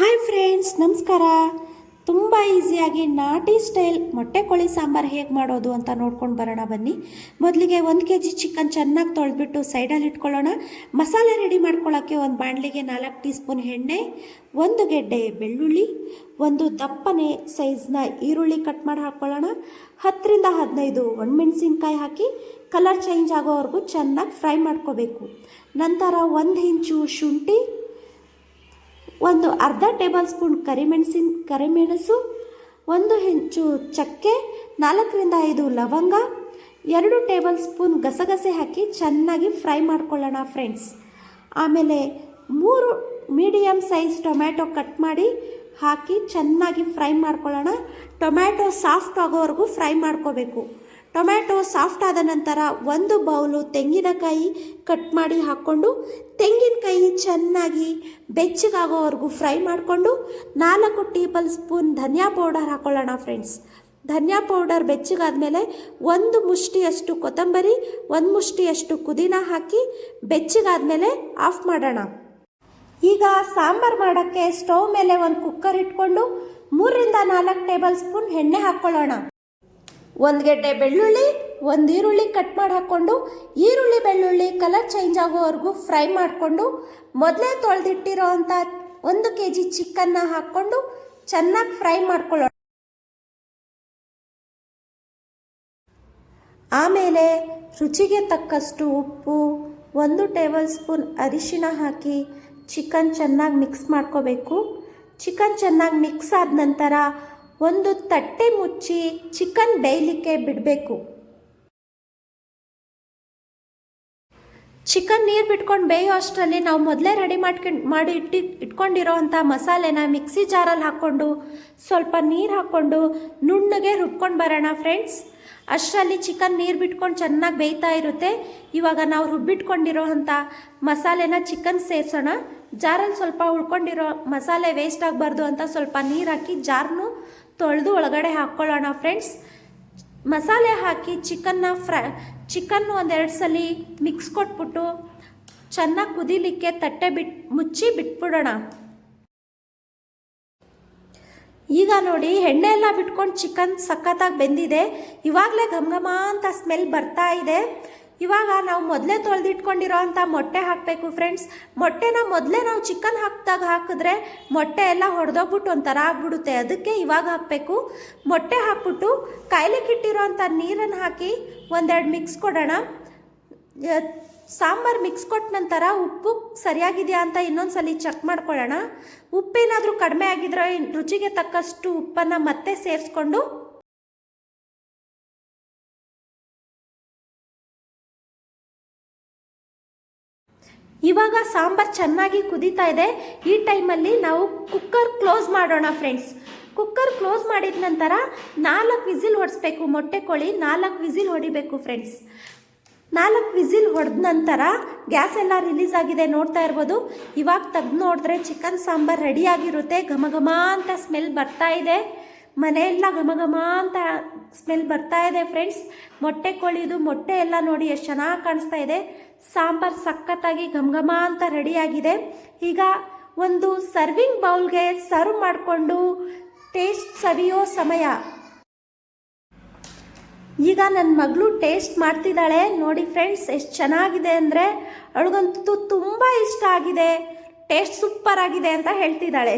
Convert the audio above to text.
Hi friends ನಮಸ್ಕಾರ. ತುಂಬ ಈಸಿಯಾಗಿ ನಾಟಿ ಸ್ಟೈಲ್ ಮೊಟ್ಟೆ ಕೋಳಿ ಸಾಂಬಾರು ಹೇಗೆ ಮಾಡೋದು ಅಂತ ನೋಡ್ಕೊಂಡು ಬರೋಣ ಬನ್ನಿ. ಮೊದಲಿಗೆ ಒಂದು ಕೆ ಜಿ ಚಿಕನ್ ಚೆನ್ನಾಗಿ ತೊಳೆದ್ಬಿಟ್ಟು ಸೈಡಲ್ಲಿ ಇಟ್ಕೊಳ್ಳೋಣ. ಮಸಾಲೆ ರೆಡಿ ಮಾಡ್ಕೊಳ್ಳೋಕ್ಕೆ ಒಂದು ಬಾಣಲಿಗೆ ನಾಲ್ಕು ಟೀ ಸ್ಪೂನ್ ಎಣ್ಣೆ, ಒಂದು ಗೆಡ್ಡೆ ಬೆಳ್ಳುಳ್ಳಿ, ಒಂದು ದಪ್ಪನೆ ಸೈಜ್ನ ಈರುಳ್ಳಿ ಕಟ್ ಮಾಡಿ ಹಾಕ್ಕೊಳ್ಳೋಣ ಹತ್ತರಿಂದ ಹದಿನೈದು ಒಣಮೆಣಸಿನ್ಕಾಯಿ ಹಾಕಿ ಕಲರ್ ಚೇಂಜ್ ಆಗೋವರೆಗೂ ಚೆನ್ನಾಗಿ ಫ್ರೈ ಮಾಡ್ಕೋಬೇಕು. ನಂತರ ಒಂದು ಇಂಚು ಶುಂಠಿ ಒಂದು ಅರ್ಧ ಟೇಬಲ್ ಸ್ಪೂನ್ ಕರಿಮೆಣಸಿನ ಕರಿಮೆಣಸು ಒಂದು ಹೆಂಚು ಚಕ್ಕೆ, ನಾಲ್ಕರಿಂದ ಐದು ಲವಂಗ, ಎರಡು ಟೇಬಲ್ ಸ್ಪೂನ್ ಗಸಗಸೆ ಹಾಕಿ ಚೆನ್ನಾಗಿ ಫ್ರೈ ಮಾಡ್ಕೊಳ್ಳೋಣ ಫ್ರೆಂಡ್ಸ್. ಆಮೇಲೆ ಮೂರು ಮೀಡಿಯಮ್ ಸೈಜ್ ಟೊಮ್ಯಾಟೊ ಕಟ್ ಮಾಡಿ ಹಾಕಿ ಚೆನ್ನಾಗಿ ಫ್ರೈ ಮಾಡ್ಕೊಳ್ಳೋಣ. ಟೊಮ್ಯಾಟೊ ಸಾಫ್ಟ್ ಆಗೋವರೆಗೂ ಫ್ರೈ ಮಾಡ್ಕೋಬೇಕು. ಟೊಮ್ಯಾಟೊ ಸಾಫ್ಟ್ ಆದ ನಂತರ ಒಂದು ಬೌಲು ತೆಂಗಿನಕಾಯಿ ಕಟ್ ಮಾಡಿ ಹಾಕ್ಕೊಂಡು, ತೆಂಗಿನಕಾಯಿ ಚೆನ್ನಾಗಿ ಬೆಚ್ಚಗಾಗೋವರೆಗೂ ಫ್ರೈ ಮಾಡಿಕೊಂಡು, ನಾಲ್ಕು ಟೇಬಲ್ ಸ್ಪೂನ್ ಧನಿಯಾ ಪೌಡರ್ ಹಾಕ್ಕೊಳ್ಳೋಣ ಫ್ರೆಂಡ್ಸ್. ಧನಿಯಾ ಪೌಡರ್ ಬೆಚ್ಚಗಾದ್ಮೇಲೆ ಒಂದು ಮುಷ್ಟಿಯಷ್ಟು ಕೊತ್ತಂಬರಿ, ಒಂದು ಮುಷ್ಟಿಯಷ್ಟು ಪುದೀನ ಹಾಕಿ ಬೆಚ್ಚಗಾದ್ಮೇಲೆ ಆಫ್ ಮಾಡೋಣ. ಈಗ ಸಾಂಬಾರು ಮಾಡೋಕ್ಕೆ ಸ್ಟವ್ ಮೇಲೆ ಒಂದು ಕುಕ್ಕರ್ ಇಟ್ಕೊಂಡು, ಮೂರರಿಂದ ನಾಲ್ಕು ಟೇಬಲ್ ಸ್ಪೂನ್ ಎಣ್ಣೆ ಹಾಕ್ಕೊಳ್ಳೋಣ ಒಂದು ಗೆಡ್ಡೆ ಬೆಳ್ಳುಳ್ಳಿ, ಒಂದು ಈರುಳ್ಳಿ ಕಟ್ ಮಾಡಿ ಹಾಕ್ಕೊಂಡು, ಈರುಳ್ಳಿ, ಬೆಳ್ಳುಳ್ಳಿ ಕಲರ್ ಚೇಂಜ್ ಆಗೋವರೆಗೂ ಫ್ರೈ ಮಾಡಿಕೊಂಡು, ಮೊದಲೇ ತೊಳೆದಿಟ್ಟಿರೋ ಅಂಥ ಒಂದು ಕೆ ಜಿ ಚಿಕನ್ನ ಹಾಕ್ಕೊಂಡು ಚೆನ್ನಾಗಿ ಫ್ರೈ ಮಾಡ್ಕೊಳ್ಳೋಣ ಆಮೇಲೆ ರುಚಿಗೆ ತಕ್ಕಷ್ಟು ಉಪ್ಪು, ಒಂದು ಟೇಬಲ್ ಸ್ಪೂನ್ ಅರಿಶಿಣ ಹಾಕಿ ಚಿಕನ್ ಚೆನ್ನಾಗಿ ಮಿಕ್ಸ್ ಮಾಡ್ಕೋಬೇಕು. ಚಿಕನ್ ಚೆನ್ನಾಗಿ ಮಿಕ್ಸ್ ಆದ ನಂತರ ಒಂದು ತಟ್ಟೆ ಮುಚ್ಚಿ ಚಿಕನ್ ಬೇಯಲಿಕ್ಕೆ ಬಿಡಬೇಕು. ಚಿಕನ್ ನೀರು ಬಿಟ್ಕೊಂಡು ಬೇಯೋ ಅಷ್ಟರಲ್ಲಿ ನಾವು ಮೊದಲೇ ರೆಡಿ ಮಾಡ್ಕೊಂಡು ಮಾಡಿ ಇಟ್ಟು, ಇಟ್ಕೊಂಡಿರೋ ಅಂಥ ಮಸಾಲೆನ ಮಿಕ್ಸಿ ಜಾರಲ್ಲಿ ಹಾಕ್ಕೊಂಡು ಸ್ವಲ್ಪ ನೀರು ಹಾಕ್ಕೊಂಡು ನುಣ್ಣಗೆ ರುಬ್ಕೊಂಡು ಬರೋಣ ಫ್ರೆಂಡ್ಸ್. ಅಷ್ಟರಲ್ಲಿ ಚಿಕನ್ ನೀರು ಬಿಟ್ಕೊಂಡು ಚೆನ್ನಾಗಿ ಬೇಯ್ತಾ ಇರುತ್ತೆ. ಇವಾಗ ನಾವು ರುಬ್ಬಿಟ್ಕೊಂಡಿರೋ ಅಂಥ ಮಸಾಲೆನ ಚಿಕನ್ ಸೇರಿಸೋಣ. ಜಾರಲ್ಲಿ ಸ್ವಲ್ಪ ಉಳ್ಕೊಂಡಿರೋ ಮಸಾಲೆ ವೇಸ್ಟ್ ಆಗಬಾರ್ದು ಅಂತ ಸ್ವಲ್ಪ ನೀರು ಹಾಕಿ ಜಾರ್ನು ತೊಳೆದು ಒಳಗಡೆ ಹಾಕ್ಕೊಳ್ಳೋಣ ಫ್ರೆಂಡ್ಸ್ ಮಸಾಲೆ ಹಾಕಿ ಚಿಕನ್ನ ಫ್ರೈ, ಚಿಕನ್ನು ಒಂದೆರಡು ಸಲ ಮಿಕ್ಸ್ ಕೊಟ್ಬಿಟ್ಟು ಚೆನ್ನಾಗಿ ಕುದಿಲಿಕ್ಕೆ ತಟ್ಟೆ ಬಿಟ್ಟು ಮುಚ್ಚಿ ಬಿಟ್ಬಿಡೋಣ. ಈಗ ನೋಡಿ ಎಣ್ಣೆ ಎಲ್ಲ ಬಿಟ್ಕೊಂಡು ಚಿಕನ್ ಸಖತ್ತಾಗಿ ಬೆಂದಿದೆ. ಇವಾಗಲೇ ಘಮ ಘಮ ಅಂತ ಸ್ಮೆಲ್ ಬರ್ತಾ ಇದೆ. ಇವಾಗ ನಾವು ಮೊದಲೇ ತೊಳೆದಿಟ್ಕೊಂಡಿರೋ ಅಂಥ ಮೊಟ್ಟೆ ಹಾಕಬೇಕು ಫ್ರೆಂಡ್ಸ್ ಮೊಟ್ಟೆನ ಮೊದಲೇ ನಾವು ಚಿಕನ್ ಹಾಕಿದಾಗ ಹಾಕಿದ್ರೆ ಮೊಟ್ಟೆ ಎಲ್ಲ ಹೊಡೆದೋಗ್ಬಿಟ್ಟು ಒಂಥರ ಆಗ್ಬಿಡುತ್ತೆ. ಅದಕ್ಕೆ ಇವಾಗ ಹಾಕಬೇಕು. ಮೊಟ್ಟೆ ಹಾಕ್ಬಿಟ್ಟು ಕಿಟ್ಟಿರೋ ಅಂಥ ನೀರನ್ನು ಹಾಕಿ ಒಂದೆರಡು ಮಿಕ್ಸ್ ಕೊಡೋಣ. ಸಾಂಬಾರು ಮಿಕ್ಸ್ ಕೊಟ್ಟ ನಂತರ ಉಪ್ಪು ಸರಿಯಾಗಿದೆಯಾ ಅಂತ ಇನ್ನೊಂದು ಸಲ ಚೆಕ್ ಮಾಡ್ಕೊಳ್ಳೋಣ. ಉಪ್ಪೇನಾದರೂ ಕಡಿಮೆ ಆಗಿದ್ರೆ ರುಚಿಗೆ ತಕ್ಕಷ್ಟು ಉಪ್ಪನ್ನು ಮತ್ತೆ ಸೇರಿಸ್ಕೊಂಡು ಇವಾಗ ಸಾಂಬಾರು ಚೆನ್ನಾಗಿ ಕುದೀತಾ ಇದೆ. ಈ ಟೈಮಲ್ಲಿ ನಾವು ಕುಕ್ಕರ್ ಕ್ಲೋಸ್ ಮಾಡೋಣ ಫ್ರೆಂಡ್ಸ್ ಕುಕ್ಕರ್ ಕ್ಲೋಸ್ ಮಾಡಿದ ನಂತರ ನಾಲ್ಕು ವಿಸಿಲ್ ಹೊಡಿಸ್ಬೇಕು ಮೊಟ್ಟೆ ಕೋಳಿ, ನಾಲ್ಕು ವಿಸಿಲ್ ಹೊಡಿಬೇಕು ಫ್ರೆಂಡ್ಸ್ ನಾಲ್ಕು ವಿಸಿಲ್ ಹೊಡೆದ ನಂತರ ಗ್ಯಾಸ್ ಎಲ್ಲ ರಿಲೀಸ್ ಆಗಿದೆ ನೋಡ್ತಾ ಇರ್ಬೋದು. ಇವಾಗ ತೆಗ್ದು ನೋಡಿದ್ರೆ ಚಿಕನ್ ಸಾಂಬಾರು ರೆಡಿಯಾಗಿರುತ್ತೆ ಘಮ ಘಮ ಅಂತ ಸ್ಮೆಲ್ ಬರ್ತಾ ಇದೆ. ಮನೆಯೆಲ್ಲ ಘಮ ಘಮ ಅಂತ ಸ್ಮೆಲ್ ಬರ್ತಾ ಇದೆ ಫ್ರೆಂಡ್ಸ್ ಮೊಟ್ಟೆ ಕೋಳಿದು ಮೊಟ್ಟೆ ಎಲ್ಲ ನೋಡಿ ಎಷ್ಟು ಚೆನ್ನಾಗಿ ಕಾಣಿಸ್ತಾ ಇದೆ. ಸಾಂಬಾರು ಸಖತ್ತಾಗಿ ಘಮ ಘಮ ಅಂತ ರೆಡಿಯಾಗಿದೆ ಈಗ ಒಂದು ಸರ್ವಿಂಗ್ ಬೌಲ್ಗೆ ಸರ್ವ್ ಮಾಡಿಕೊಂಡು ಟೇಸ್ಟ್ ಸವಿಯೋ ಸಮಯ. ಈಗ ನನ್ನ ಮಗಳು ಟೇಸ್ಟ್ ಮಾಡ್ತಿದ್ದಾಳೆ. ನೋಡಿ ಫ್ರೆಂಡ್ಸ್, ಎಷ್ಟು ಚೆನ್ನಾಗಿದೆ ಅಂದರೆ, ಅವಳಿಗಂತೂ ತುಂಬ ಇಷ್ಟ ಆಗಿದೆ. ಟೇಸ್ಟ್ ಸೂಪರ್ ಆಗಿದೆ ಅಂತ ಹೇಳ್ತಿದ್ದಾಳೆ.